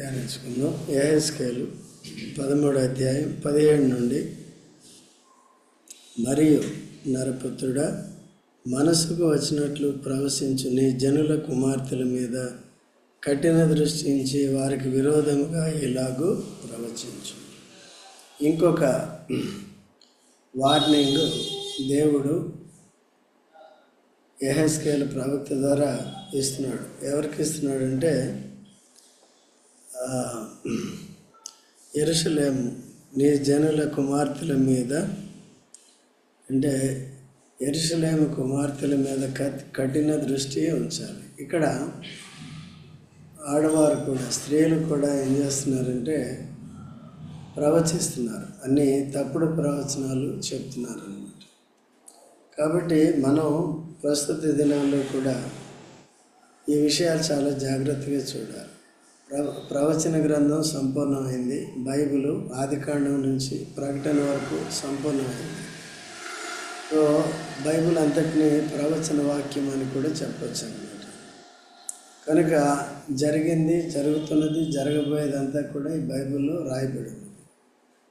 ధ్యానించుకుందాం. ఏఎస్కేలు పదమూడు అధ్యాయం పదిహేడు నుండి. మరియు నరపుత్రుడా మనసుకు వచ్చినట్లు ప్రవశించు నీ జనుల కుమార్తెల మీద కఠిన దృష్టించి వారికి విరోధంగా ఇలాగూ ప్రవచించు. ఇంకొక వార్నింగ్ దేవుడు ఎహెస్కేల్ ప్రవక్త ద్వారా ఇస్తున్నాడు. ఎవరికి ఇస్తున్నాడు ఎరుసలేం నీ జనుల కుమార్తెల మీద అంటే ఎరుసలేము కుమార్తెల మీద కఠిన దృష్టి ఉంచాలి. ఇక్కడ ఆడవారు కూడా స్త్రీలు కూడా ఏం చేస్తున్నారంటే ప్రవచిస్తున్నారు. అన్ని తప్పుడు ప్రవచనాలు చెప్తున్నారు అన్నమాట కాబట్టి మనం ప్రస్తుత దినాల్లో కూడా ఈ విషయాలు చాలా జాగ్రత్తగా చూడాలి. ప్రవచన గ్రంథం సంపూర్ణమైంది. బైబిల్ ఆదికాండం నుంచి ప్రకటన వరకు సంపూర్ణమైంది. సో బైబిల్ అంతటిని ప్రవచన వాక్యం అని కూడా చెప్పొచ్చు అన్నమాట కనుక జరిగింది జరుగుతున్నది జరగబోయేదంతా కూడా ఈ బైబిల్లో రాయబడింది.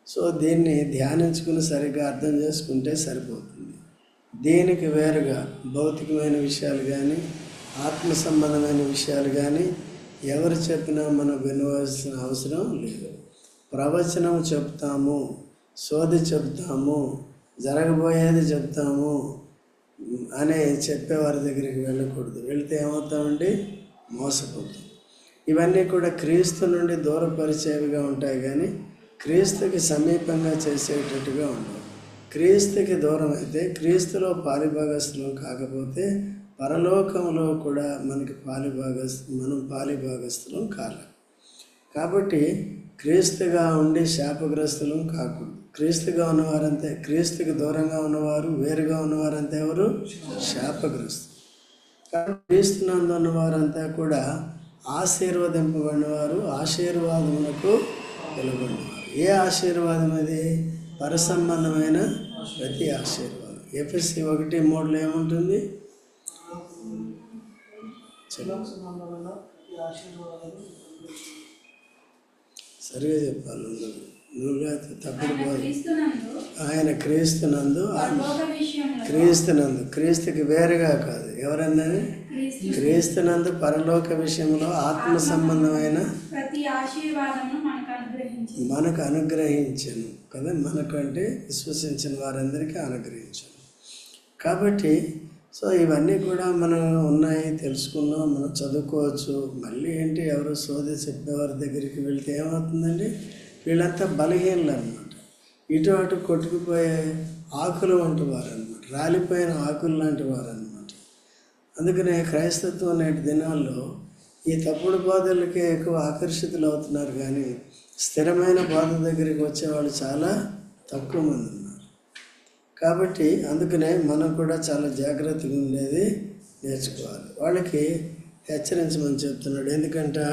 సో దీన్ని ధ్యానించుకుని సరిగ్గా అర్థం చేసుకుంటే సరిపోతుంది. దీనికి వేరుగా భౌతికమైన విషయాలు కానీ ఆత్మ సంబంధమైన విషయాలు కానీ ఎవరు చెప్పినా మనం వినవలసిన అవసరం లేదు. ప్రవచనం చెప్తాము సోది చెప్తాము జరగబోయేది చెప్తాము అనే చెప్పేవారి దగ్గరికి వెళ్ళకూడదు. వెళితే ఏమవుతామండి? మోసపోతాం. ఇవన్నీ కూడా క్రీస్తు నుండి దూరపరిచేవిగా ఉంటాయి కానీ క్రీస్తుకి సమీపంగా చేసేటట్టుగా ఉండవు. క్రీస్తుకి దూరం అయితే క్రీస్తులో పాలిభాగస్థులం కాకపోతే పరలోకంలో కూడా మనకి పాలిభాగస్ మనం పాలిభాగస్థులం కాలం. కాబట్టి క్రీస్తుగా ఉండి శాపగ్రస్తులం కాకూడదు. క్రీస్తుగా ఉన్నవారంతే క్రీస్తుకి దూరంగా ఉన్నవారు వేరుగా ఉన్నవారంతా ఎవరు? శాపగ్రస్తులు. కాబట్టి క్రీస్తునందు ఉన్నవారంతా కూడా ఆశీర్వదింపబడినవారు ఆశీర్వాదములకు వెలుగొన్నవారు ఏ ఆశీర్వాదం అది? పరసంబంధమైన ప్రతి ఆశీర్వాదం. ఎఫ్ఎస్సి ఒకటి మూడులో ఏముంటుంది? సరిగా చెప్పాలి నువ్వు నువ్వుగా తప్పుడు ఆయన క్రీస్తునందు. క్రీస్తునందు క్రీస్తుకి వేరుగా కాదు. ఎవరన్నది క్రీస్తు క్రీస్తునందు పరలోక విషయంలో ఆత్మ సంబంధమైన మనకు అనుగ్రహించి మనకు అనుగ్రహించను. కదా? మనకంటే విశ్వసించిన వారందరికీ అనుగ్రహించను. కాబట్టి సో ఇవన్నీ కూడా మనం ఉన్నాయి తెలుసుకున్నాం మనం చదువుకోవచ్చు. మళ్ళీ ఏంటి ఎవరో సోది చెప్పేవారి దగ్గరికి వెళ్తే ఏమవుతుందండి? వీళ్ళంతా బలహీనలు అనమాట ఇటు అటు కొట్టుకుపోయే ఆకులు వంటి వారు అనమాట రాలిపోయిన ఆకులు లాంటి వారు అనమాట అందుకనే క్రైస్తత్వం నేటి దినాల్లో ఈ తప్పుడు బోధలకే ఎక్కువ ఆకర్షితులు అవుతున్నారు కానీ స్థిరమైన బోధ దగ్గరికి వచ్చేవాళ్ళు చాలా తక్కువ మంది కాబట్టి అందుకనే మనం కూడా చాలా జాగ్రత్తగా ఉండేది నేర్చుకోవాలి. వాళ్ళకి హెచ్చరించమని చెప్తున్నాడు. ఎందుకంటే?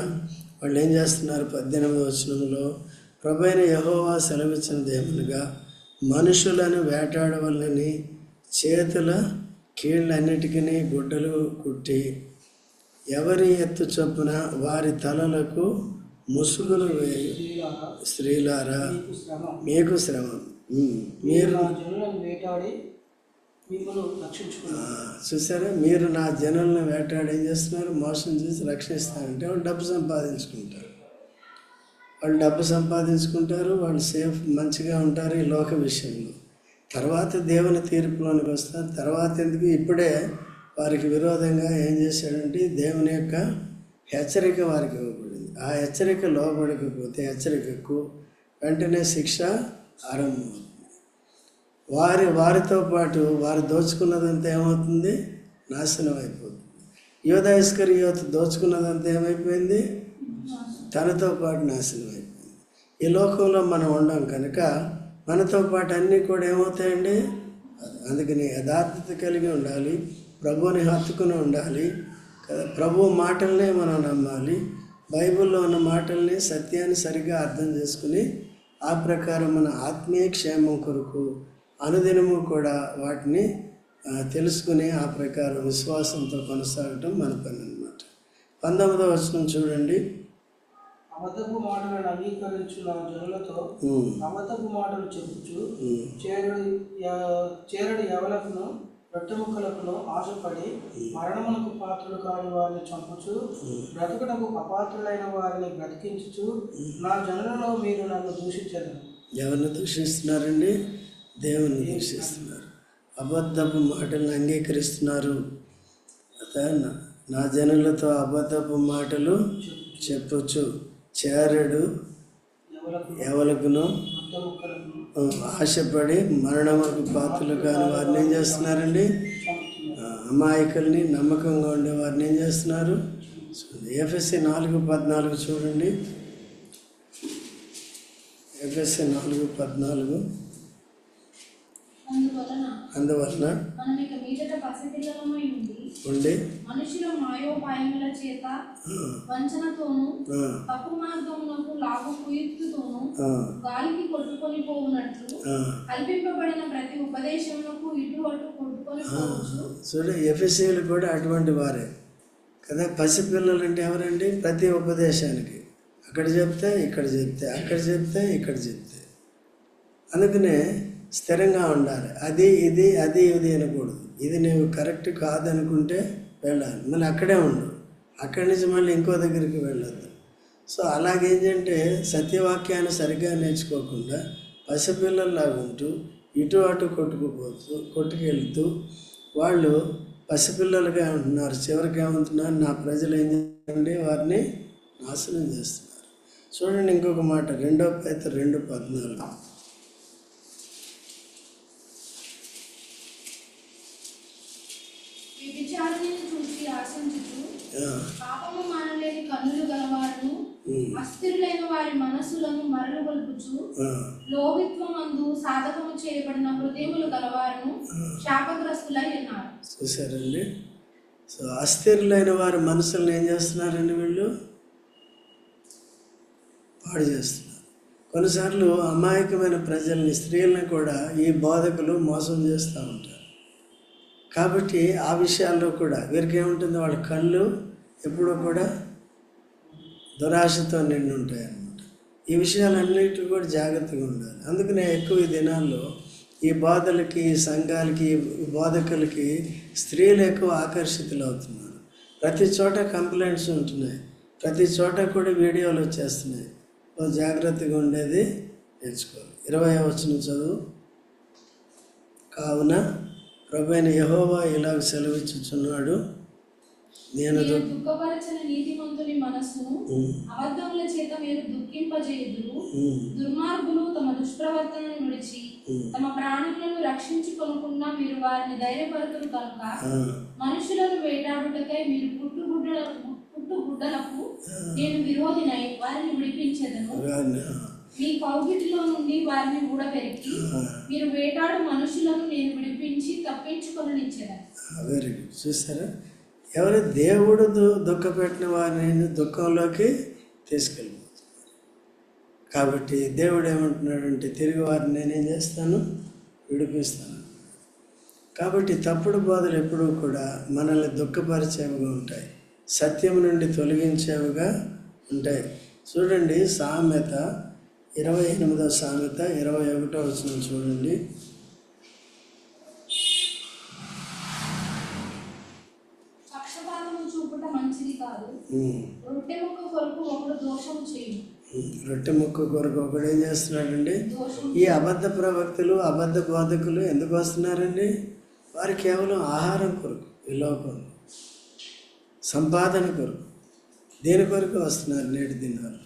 వాళ్ళు ఏం చేస్తున్నారు? పద్దెనిమిది వచనంలో ప్రభైన యహోవా సెలవిచ్చినది దేవునిగా మనుషులను వేటాడవల్లని చేతుల కీళ్ళన్నిటికీ గుడ్డలు కుట్టి ఎవరి ఎత్తు చొప్పున వారి తలలకు ముసుగులు వేయు. స్త్రీలారా మీకు శ్రమం. మీరు నా జనులను వేటాడి మిమ్మల్ని రక్షించుకున్నాను. ఆ, చూసారా మీరు నా జనులను వేటాడి ఏం చేస్తున్నారు? మోసం చేసి రక్షిస్తారంటే వాళ్ళు డబ్బు సంపాదించుకుంటారు. వాళ్ళు డబ్బు సంపాదించుకుంటారు వాళ్ళు సేఫ్ మంచిగా ఉంటారు ఈ లోక విషయంలో. తర్వాత దేవుని తీర్పులోనికి వస్తారు. తర్వాత ఎందుకు? ఇప్పుడే వారికి విరోధంగా ఏం చేశాడంటే దేవుని యొక్క హెచ్చరిక వారికి ఇవ్వబడింది. ఆ హెచ్చరిక లోబడకపోతే హెచ్చరికకు వెంటనే శిక్ష ఆరంభమవుతుంది వారి వారితో పాటు వారు దోచుకున్నదంతా ఏమవుతుంది? నాశనం అయిపోతుంది. యోధాయిస్కర్ యువత దోచుకున్నదంతా ఏమైపోయింది? తనతో పాటు నాశనం అయిపోయింది. ఈ లోకంలో మనం ఉండం కనుక మనతో పాటు అన్నీ కూడా ఏమవుతాయండి? అందుకని యథార్థత కలిగి ఉండాలి ప్రభువుని హత్తుకుని ఉండాలి కదా? ప్రభు మాటలనే మనం నమ్మాలి బైబిల్లో ఉన్న మాటల్ని సత్యాన్ని సరిగ్గా అర్థం చేసుకుని ఆ ప్రకారం మన ఆత్మీయ క్షేమం కొరకు అనుదినము కూడా వాటిని తెలుసుకుని ఆ ప్రకారం విశ్వాసంతో కొనసాగటం మన పని అనమాట పంతొమ్మిదవ వచనం చూడండి. అబద్ధపు మాటలను అంగీకరించు నా జనులతో ఉమ్, అబద్ధపు మాటలు చెప్పుచు చేరడి చేరడి రొట్టెముక్కలకును ఆశపడి మరణమునకు పాత్రులు కాని వారిని చంపుచు బ్రతుకుటకు అపాత్రులైన వారిని బ్రతికించుచు నా జనులలో మీరు నన్ను దూషించరు ఎవరిని దూషిస్తున్నారండి? దేవుని దూషిస్తున్నారు. అబద్ధపు మాటలను అంగీకరిస్తున్నారు. నా- జనులతో అబద్ధపు మాటలు చెప్పొచ్చు చేరడు ఎవలకు ఎవలకును ఆశపడి మరణములకు పాత్రలు కాని వారిని ఏం చేస్తున్నారండి? అమాయకుల్ని నమ్మకంగా ఉండే వారిని ఏం చేస్తున్నారు? ఎఫ్ఎస్సి నాలుగు పద్నాలుగు చూడండి. ఎఫ్ఎస్సి నాలుగు పద్నాలుగు. అందువలన ఉండి మనుషుల మాయోపాయముల చేత వంచనతోనూ తప్పు మార్గమునకు లాభ కుయుక్తితోనూ గాలికి కొట్టుకొని పోవునట్లు. కల్పింపబడిన ప్రతి ఉపదేశములకు ఇటు అటు కొట్టుకొని చూడ ఎఫ్ఎస్సీలు కూడా అటువంటి వారే. కదా పసిపిల్లలు అంటే ఎవరండి? ప్రతి ఉపదేశానికి. అక్కడ చెప్తే ఇక్కడ చెప్తే అక్కడ చెప్తే ఇక్కడ చెప్తే. అందుకనే స్థిరంగా ఉండాలి. అది ఇది అది ఇది అనకూడదు. ఇది నువ్వు కరెక్ట్ కాదనుకుంటే వెళ్ళాలి. మళ్ళీ అక్కడే ఉండు. అక్కడి నుంచి మళ్ళీ ఇంకో దగ్గరికి వెళ్ళొద్దు. సో అలాగేంటంటే సత్యవాక్యాన్ని సరిగ్గా నేర్చుకోకుండా పసిపిల్లల్లాగా ఉంటూ ఇటు అటు కొట్టుకుపోతూ కొట్టుకెళ్తూ వాళ్ళు పసిపిల్లలుగా ఉంటున్నారు. చివరికి ఏమంటున్నారు? నా ప్రజలు ఏం చేయండి వారిని నాశనం చేస్తున్నారు. చూడండి ఇంకొక మాట. రెండో పేత రెండు పద్నాలుగు వ్యభిచారిని చూసి ఆశించుచు పాపము మానలేని కన్నులు గలవారును అస్థిరులైన వారి మనస్సులను మరలు గొల్పుచు ఆ, లోభిత్వమందు సాధకము చేయబడిన హృదయములు గలవారును శాపగ్రస్తులై ఉన్నారు. చూసారండి సో అస్థిరులైన వారి మనసులను ఏం చేస్తున్నారండి వీళ్ళు? పాడు చేస్తున్నారు. కొన్నిసార్లు అమాయకమైన ప్రజల్ని స్త్రీలను కూడా ఈ బోధకులు మోసం చేస్తూ ఉంటారు. కాబట్టి ఆ విషయాల్లో కూడా వీరికి ఏముంటుంది వాళ్ళ కళ్ళు ఎప్పుడూ కూడా దురాశతో నిండి ఉంటాయి అన్నమాట ఈ విషయాలన్నిటి కూడా జాగ్రత్తగా ఉండాలి. అందుకనే ఎక్కువ ఈ దినాల్లో ఈ బాధలకి ఈ సంఘాలకి బోధకులకి స్త్రీలు ఎక్కువ ఆకర్షితులు అవుతున్నారు ప్రతి చోట కంప్లైంట్స్ ఉంటున్నాయి. ప్రతి చోట కూడా వీడియోలు వచ్చేస్తున్నాయి. జాగ్రత్తగా ఉండేది నేర్చుకోవాలి. ఇరవై వచ్చిన చదువు. కావున ప్రభు అయిన యహోవా ఇలాగ సెలవిచ్చుచున్నాడు. నేను దుఃఖపరచని నీతిమంతుని మనస్సును అబద్ధముల చేత మీరు దుఃఖింపజేయుదురు. దుర్మార్గులు తమ దుష్ప్రవర్తనను విడిచి. తమ ప్రాణులను రక్షించుకొనకుండా మీరు వారిని ధైర్యపరుతురు కనుక మనుషులను వేటాడుటకై మీరు పుట్టుగుడ్డల పుట్టుగుడ్డలకు నేను విరోధినై వారిని విడిపించేదను. మీ కౌగిటిలో నుండి వారిని ఊడబెరికి మీరు వేటాడు మనుషులను నేను విడిపించి తప్పించుకొననిచ్చేదను వెరీ గుడ్ చూసారా? ఎవరు దేవుడు దు- దుఃఖపెట్టిన వారిని దుఃఖంలోకి తీసుకెళ్ళిపోతున్నారు కాబట్టి దేవుడు ఏమంటున్నాడంటే తిరిగి వారిని నేనేం చేస్తాను? విడిపిస్తాను. కాబట్టి తప్పుడు బోధలు ఎప్పుడూ కూడా మనల్ని దుఃఖపరిచేవిగా ఉంటాయి. సత్యం నుండి తొలగించేవిగా ఉంటాయి. చూడండి సామెత ఇరవై ఎనిమిదో సామెత ఇరవై ఒకటో వచ్చిన చూడండి. రొట్టె ముక్క కొరకు ఒకడు ఏం చేస్తున్నాడండి? ఈ అబద్ధ ప్రవక్తలు అబద్ధ బోధకులు ఎందుకు వస్తున్నారండి? వారు కేవలం ఆహారం కొరకు ఈ లోకంలో సంపాదన కొరకు. దేని కొరకు వస్తున్నారు నేటి దినాలు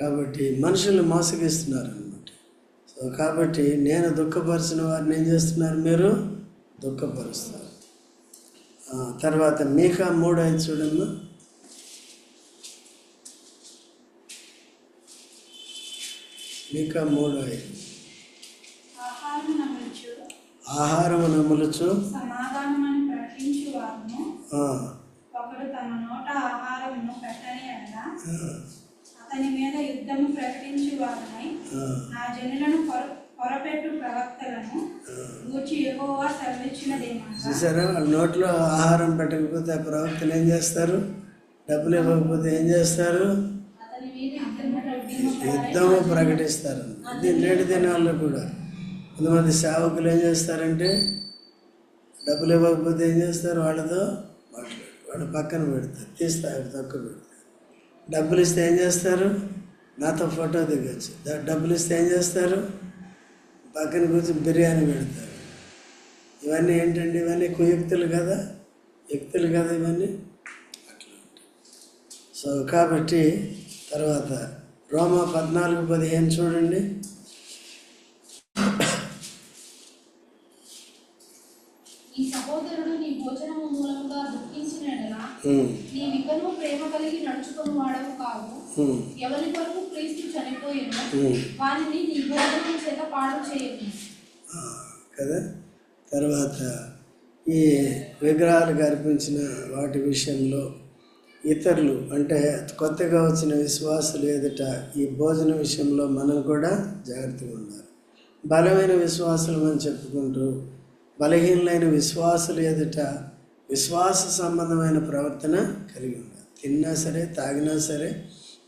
కాబట్టి మనుషులు మోసగిస్తున్నారు అనమాట సో కాబట్టి నేను దుఃఖపరిచిన వారిని ఏం చేస్తున్నారు మీరు? దుఃఖపరుస్తారు. తర్వాత మీకా మూడు ఐదు చూడమ్మా. మీకా మూడు ఐదు. ఆహారము నమ్ముచు. ఆహారము నములుచు సమాధానమని ప్రకటించు వారును. ఆ, ఒకడు తమ నోట ఆహారమును పెట్టని ఎడల ఆ, అతని మీద యుద్ధము ప్రకటించు వారునై ఆ, నా జనులను పొర పొరపెట్టు ప్రవక్తలను గూర్చి సెలవిచ్చినదేమనగా. చూసారా వాళ్ళ నోట్లో ఆహారం పెట్టకపోతే ఆ ప్రవక్తలు ఏం చేస్తారు? డబ్బులు ఇవ్వకపోతే ఏం చేస్తారు? యుద్ధము ప్రకటిస్తారు. నేటి దినాల్లో కూడా. కొంతమంది సేవకులు ఏం చేస్తారంటే డబ్బులు ఇవ్వకపోతే ఏం చేస్తారు? వాళ్ళతో వాళ్ళ పక్కన పెడతారు. తీస్తారు తక్కువ పెడతారు. డబ్బులు ఇస్తే ఏం చేస్తారు? నాతో ఫోటో దిగచ్చు. డబ్బులు ఇస్తే ఏం చేస్తారు? పక్కన కూర్చొని బిర్యానీ పెడతారు. ఇవన్నీ ఏంటండి? ఇవన్నీ కుయుక్తులు కదా. యుక్తులు కదా ఇవన్నీ. అట్లా సో కాబట్టి తర్వాత రోమా పద్నాలుగు పదిహేను చూడండి. నీ వికను ప్రేమ కలిగి నడుచుకుని వాడవు కావు ఎవరి కొరకు క్రీస్తు చనిపోయినో. వారిని నీ చేత పాడు చేయకు కదా? తర్వాత ఈ విగ్రహాలకు అర్పించిన వాటి విషయంలో ఇతరులు అంటే కొత్తగా వచ్చిన విశ్వాసులు ఎదుట ఈ భోజన విషయంలో మనం కూడా జాగ్రత్తగా ఉండాలి. బలమైన విశ్వాసులు అని చెప్పుకుంటూ బలహీనలైన విశ్వాసులు ఎదుట విశ్వాస సంబంధమైన ప్రవర్తన కలిగి ఉండాలి. తిన్నా సరే తాగినా సరే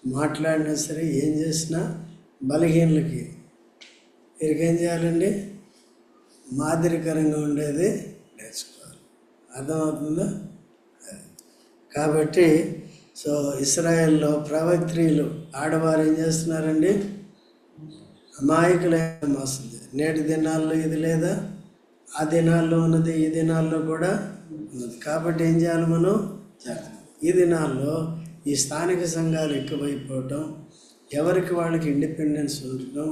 మాట్లాడినా సరే ఏం చేసినా బలహీనలకి వీరికేం చేయాలండి? మాదిరికరంగా ఉండేది నేర్చుకోవాలి. అర్థమవుతుందా? కాబట్టి సో ఇస్రాయెల్లో ప్రవక్త్రీలు ఆడవారు ఏం చేస్తున్నారండి? అమాయకులైన వస్తుంది నేటి దినాల్లో ఇది లేదా? ఆ దినాల్లో ఉన్నది ఈ దినాల్లో కూడా కాబట్టి ఏం చేయాలి మనం జాగ్రత్త. ఈ దినాల్లో ఈ స్థానిక సంఘాలు ఎక్కువైపోవటం ఎవరికి వాళ్ళకి ఇండిపెండెన్స్ ఉండటం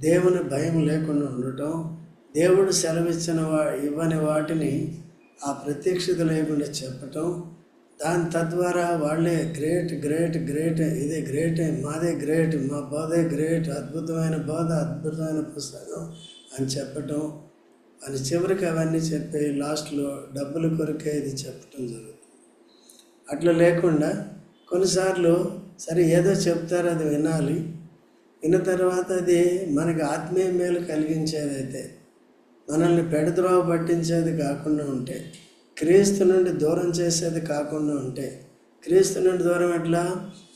దేవుని భయం లేకుండా ఉండటం దేవుడు సెలవిచ్చిన వా ఇవ్వని వాటిని ఆ ప్రత్యక్షత లేకుండా చెప్పటం దాని తద్వారా వాళ్ళే గ్రేట్ గ్రేట్ గ్రేట్ ఇదే గ్రేట్ మాదే గ్రేట్ మా బోధే గ్రేట్ అద్భుతమైన బోధ అద్భుతమైన పుస్తకం అని చెప్పటం అని చివరికి అవన్నీ చెప్పి లాస్ట్లో డబ్బుల కొరకే ఇది చెప్పటం జరుగుతుంది. అట్లా లేకుండా కొన్నిసార్లు సరే ఏదో చెప్తారో అది వినాలి. విన్న తర్వాత అది మనకి ఆత్మీయ మేలు కలిగించేదైతే మనల్ని పెడద్రోవ పట్టించేది కాకుండా ఉంటే క్రీస్తు నుండి దూరం చేసేది కాకుండా ఉంటే క్రీస్తు నుండి దూరం ఎట్లా?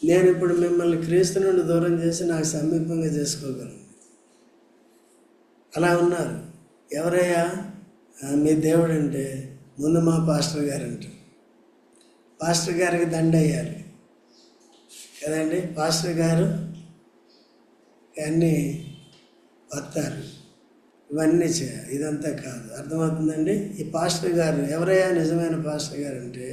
నేను ఇప్పుడు మిమ్మల్ని క్రీస్తు నుండి దూరం చేసి నాకు సమీపంగా చేసుకోగలను. అలా ఉన్నారు. ఎవరయ్యా? మీ దేవుడు అంటే ముందు మా పాస్టర్ గారు అంటారు పాస్టర్ గారికి దండ వేయాలి కదండి? పాస్టర్ గారు అన్నీ వస్తారు ఇవన్నీ చేయాలి ఇదంతా కాదు. అర్థమవుతుందండి? ఈ పాస్టర్ గారు ఎవరయ్యా నిజమైన పాస్టర్ గారు అంటే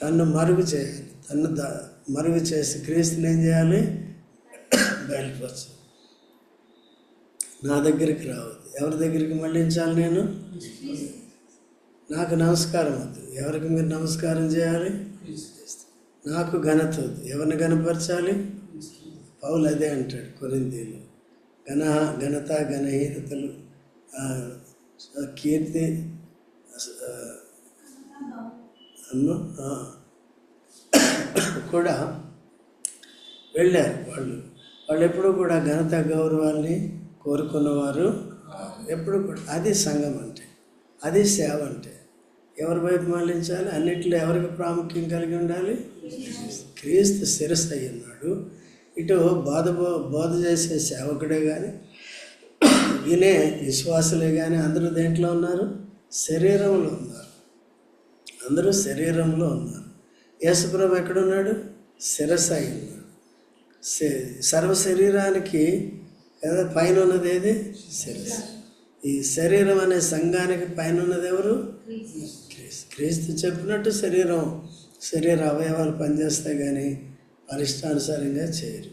తన్ను మరుగు చేయాలి తన్ను ద మరుగు చేసి క్రీస్తుని ఏం చేయాలి? బయలుపరచు నా దగ్గరికి రావద్దు. ఎవరి దగ్గరికి మళ్ళించాలి నేను? నాకు నమస్కారం వద్దు. ఎవరికి మీరు నమస్కారం చేయాలి? నాకు ఘనత వద్దు. ఎవరిని ఘనపరచాలి? పౌలు అదే అంటాడు కొరిందీలో ఘన ఘనత ఘనహీనతలు కీర్తి అన్ను కూడా వెళ్ళారు వాళ్ళు. వాళ్ళు ఎప్పుడూ కూడా ఘనత గౌరవాల్ని కోరుకున్నవారు. ఎప్పుడు కూడా అది సంఘం అంటే అది సేవ అంటే. ఎవరి వైపు మళ్ళించాలి అన్నిట్లో ఎవరికి ప్రాముఖ్యం కలిగి ఉండాలి? క్రీస్తు శిరస్సు అయి ఉన్నాడు. ఇటు బోధ బో- బోధ చేసే సేవకుడే కానీ వినే విశ్వాసులే కానీ అందరూ దేంట్లో ఉన్నారు? శరీరంలో ఉన్నారు. అందరూ శరీరంలో ఉన్నారు. యేసుప్రభు ఎక్కడున్నాడు? శిరస్సు అయి ఉన్నాడు. సర్వ శరీరానికి పైన ఉన్నది ఏది? శిరస్సు. ఈ శరీరం అనే సంఘానికి పైన ఉన్నది ఎవరు? క్రీస్తు. క్రీస్తు చెప్పినట్టు శరీరం శరీర అవయవాలు పనిచేస్తాయి కానీ వారి ఇష్టానుసారంగా చేయరు.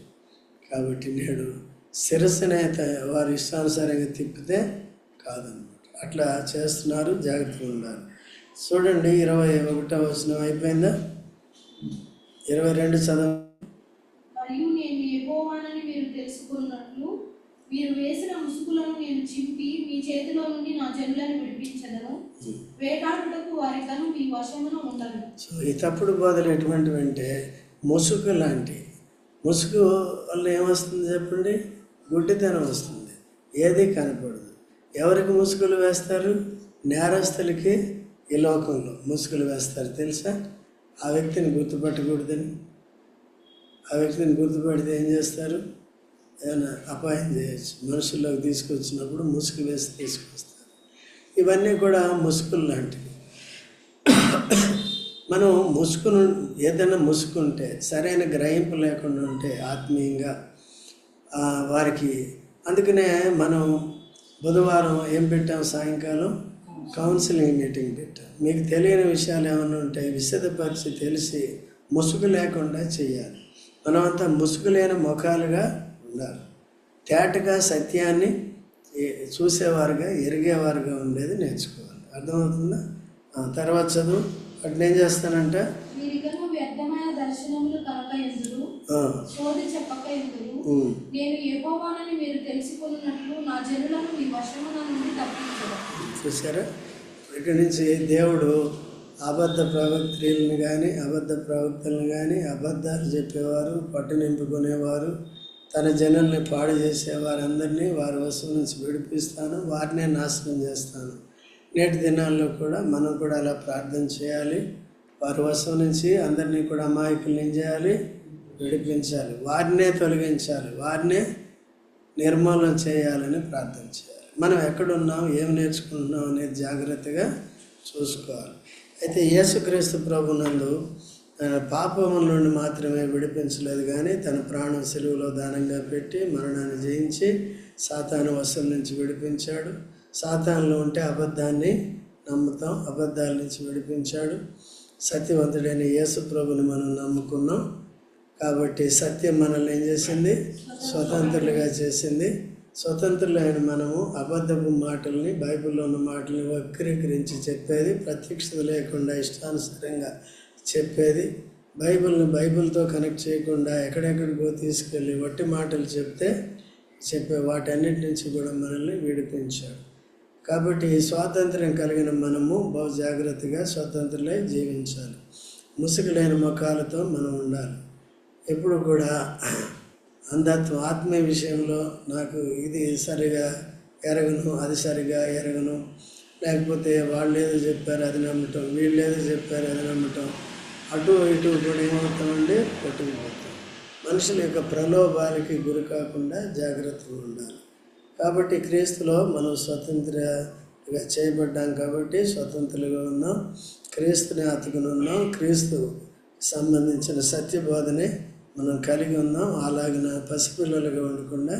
కాబట్టి నేడు శిరస్సునే వారి ఇష్టానుసారంగా తిప్పితే కాదనమాట. అట్లా చేస్తున్నారు జాగ్రత్తగా ఉండాలి. చూడండి ఇరవై ఒకటో వచనం అయిపోయిందా? ఇరవై రెండు చదవ మరియు నేను యెహోవానని మీరు తెలుసుకున్నట్లు మీరు వేసిన ముసుగులను నేను చింపి మీ చేతిలో నుండి నా జనులను విడిపించదను. వేటాడుటకు వారి కను మీ వశమున ఉండదు. సో ఈ తప్పుడు బోధలు ఎటువంటివి అంటే ముసుగు లాంటి. ముసుగు వల్ల ఏమొస్తుంది చెప్పండి? గుడ్డితనం వస్తుంది. ఏది కనపడదు. ఎవరికి ముసుగులు వేస్తారు? నేరస్తులకి ఈ లోకంలో ముసుగులు వేస్తారు తెలుసా? ఆ వ్యక్తిని గుర్తుపట్టకూడదని. ఆ వ్యక్తిని గుర్తుపడితే ఏం చేస్తారు? ఏమైనా అపాయం చేయొచ్చు. మనుషుల్లోకి తీసుకొచ్చినప్పుడు ముసుగు వేసి తీసుకొస్తారు. ఇవన్నీ కూడా ముసుగులు లాంటివి. మనం ముసుగును ఏదైనా ముసుకుంటే సరైన గ్రహింపు లేకుండా ఉంటే ఆత్మీయంగా వారికి అందుకనే మనం బుధవారం ఏం పెట్టాం? సాయంకాలం కౌన్సిలింగ్ మీటింగ్ పెట్టాం. మీకు తెలియని విషయాలు ఏమైనా ఉంటే విశదపరిచి తెలిసి ముసుగు లేకుండా చేయాలి. మనమంతా ముసుగు లేని ముఖాలుగా ఉండాలి తేటగా సత్యాన్ని చూసేవారుగా ఎరిగేవారుగా ఉండేది నేర్చుకోవాలి. అర్థమవుతుందా? తర్వాత చదువు. అట్లా ఏం చేస్తానంట? చూసారా ఇక్కడి నుంచి దేవుడు అబద్ధ ప్రవక్తలను కానీ అబద్ధ ప్రవక్తలను కానీ అబద్ధాలు చెప్పేవారు పట్టు నింపుకునేవారు తన జనుల్ని పాడు చేసే వారందరినీ వారి వస్తువు నుంచి విడిపిస్తాను వారినే నాశనం చేస్తాను. నేటి దినాల్లో కూడా మనం కూడా అలా ప్రార్థన చేయాలి. వారి వస్తువు నుంచి అందరినీ కూడా అమాయకులు ఏం చేయాలి? విడిపించాలి. వారినే తొలగించాలి. వారినే నిర్మూలన చేయాలని ప్రార్థన చేయాలి. మనం ఎక్కడున్నాం ఏం నేర్చుకుంటున్నాం అనేది జాగ్రత్తగా చూసుకోవాలి. అయితే యేసుక్రీస్తు ప్రభునందు తన పాపముల నుండి మాత్రమే విడిపించలేదు కానీ తన ప్రాణం సెలువులో దానంగా పెట్టి మరణాన్ని జయించి సాతాను వశం నుంచి విడిపించాడు. సాతానులో ఉంటే అబద్ధాన్ని నమ్ముతాం అబద్ధాల నుంచి విడిపించాడు. సత్యవంతుడైన యేసు ప్రభుని మనం నమ్ముకున్నాం. కాబట్టి సత్యం మనల్ని ఏం చేసింది? స్వతంత్రులుగా చేసింది. స్వతంత్రులైన మనము అబద్ధపు మాటల్ని బైబిల్లో ఉన్న మాటల్ని వక్రీకరించి చెప్పేది ప్రత్యక్షత లేకుండా ఇష్టానుసారంగా చెప్పేది. బైబిల్ని బైబిల్తో కనెక్ట్ చేయకుండా ఎక్కడెక్కడికో తీసుకెళ్ళి వట్టి మాటలు చెప్తే చెప్పే వాటన్నిటి నుంచి కూడా మనల్ని విడిపించాడు. కాబట్టి స్వాతంత్రం స్వాతంత్ర్యం కలిగిన మనము బహు జాగ్రత్తగా స్వతంత్రులై జీవించాలి. ముసుగులైన ముఖాలతో మనం ఉండాలి. ఎప్పుడు కూడా అంధత్వం ఆత్మీయ విషయంలో నాకు ఇది సరిగా ఎరగను అది సరిగా ఎరగను. లేకపోతే వాళ్ళు ఏదో చెప్పారు అది నమ్మటం వీళ్ళు ఏదో చెప్పారు అది నమ్మటం. అటు ఇటు కూడా ఏమవుతామండి కొట్టుకుపోతాం మనుషుల యొక్క ప్రలోభాలకి గురి కాకుండా జాగ్రత్తగా ఉండాలి. కాబట్టి క్రీస్తులో మనం స్వతంత్రగా చేయబడ్డాం కాబట్టి స్వతంత్రులుగా ఉన్నాం క్రీస్తుని అతుకుని ఉన్నాం క్రీస్తు సంబంధించిన సత్యబోధనే మనం కలిగి ఉన్నాం. అలాగిన పసిపిల్లలుగా ఉండకుండా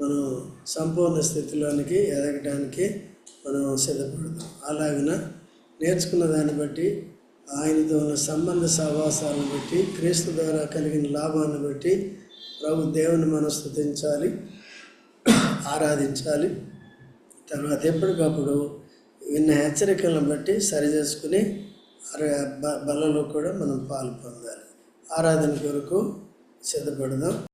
మనం సంపూర్ణ స్థితిలోనికి ఎదగడానికి మనం సిద్ధపడతాం. అలాగిన నేర్చుకున్న దాన్ని బట్టి ఆయనతో ఉన్న సంబంధ సహవాసాలను బట్టి క్రీస్తు ద్వారా కలిగిన లాభాన్ని బట్టి ప్రభు దేవుని మనం స్థుతించాలి ఆరాధించాలి. తర్వాత ఎప్పటికప్పుడు విన్న హెచ్చరికలను బట్టి సరి చేసుకుని బ- బలలో కూడా మనం పాలు పొందాలి. ఆరాధన కొరకు సిద్ధపడదాం.